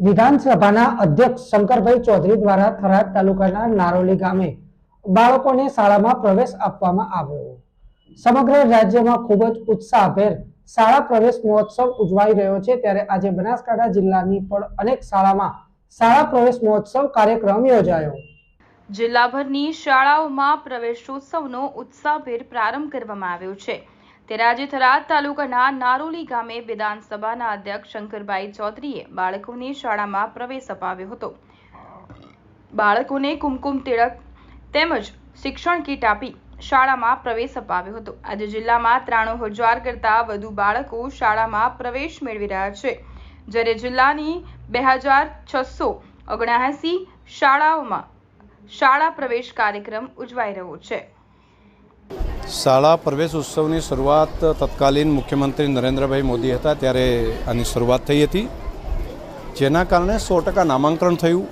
વિધાનસભાના અધ્યક્ષ શંકરભાઈ ચૌધરી દ્વારા થરાદ તાલુકાના નારોલી ગામે બાળકોને શાળામાં પ્રવેશ આપવામાં આવ્યો. સમગ્ર રાજ્યમાં ખૂબ જ ઉત્સાહભેર શાળા પ્રવેશ મહોત્સવ ઉજવાઈ રહ્યો છે. ત્યારે આજે બનાસકાંઠા જિલ્લાની પણ અનેક શાળામાં શાળા પ્રવેશ મહોત્સવ કાર્યક્રમ યોજાયો. જિલ્લાભરની શાળાઓમાં પ્રવેશોત્સવનો ઉત્સાહભેર પ્રારંભ કરવામાં આવ્યો છે. ત્યારે આજે થરાદ તાલુકાના નારોલી ગામે વિધાનસભાના અધ્યક્ષ શંકરભાઈ ચૌધરીએ બાળકોને શાળામાં પ્રવેશ અપાવ્યો હતો. બાળકોને કુમકુમ તિળક તેમજ શિક્ષણ કીટ આપી શાળામાં પ્રવેશ અપાવ્યો હતો. આજે જિલ્લામાં ત્રાણું હજાર કરતાં વધુ બાળકો શાળામાં પ્રવેશ મેળવી રહ્યા છે. જ્યારે જિલ્લાની બે હજાર છસો ઓગણસી શાળાઓમાં શાળા પ્રવેશ કાર્યક્રમ ઉજવાઈ રહ્યો છે. શાળા પ્રવેશ ઉત્સવની શરૂઆત તત્કાલીન મુખ્યમંત્રી નરેન્દ્રભાઈ મોદી હતા, ત્યારે આની શરૂઆત થઈ હતી. જેના કારણે સો ટકા નામાંકન થયું.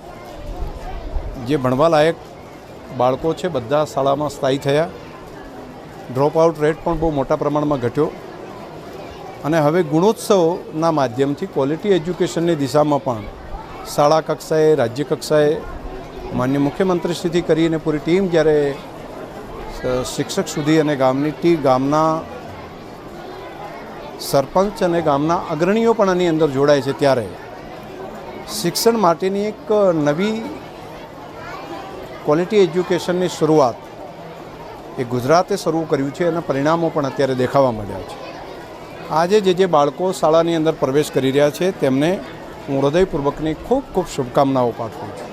જે ભણવા લાયક બાળકો છે, બધા શાળામાં સ્થાયી થયા. ડ્રોપ આઉટ રેટ પણ બહુ મોટા પ્રમાણમાં ઘટ્યો. અને હવે ગુણોત્સવના માધ્યમથી ક્વોલિટી એજ્યુકેશનની દિશામાં પણ શાળા કક્ષાએ, રાજ્ય કક્ષાએ માન્ય મુખ્યમંત્રીશ્રીથી કરીને પૂરી ટીમ જ્યારે શિક્ષક સુધી અને ગામની ટી ગામના સરપંચ અને ગામના અગ્રણીઓ પણ આની અંદર જોડાય છે ત્યારે. શિક્ષણ માટેની એક નવી ક્વોલિટી એજ્યુકેશનની શરૂઆત એ ગુજરાતે શરૂ કર્યું છે અને પરિણામો પણ અત્યારે દેખાવા મળ્યા છે. આજે જે જે બાળકો શાળાની અંદર પ્રવેશ કરી રહ્યા છે તેમને હું હૃદયપૂર્વકની ખૂબ ખૂબ શુભકામનાઓ પાઠવું છું.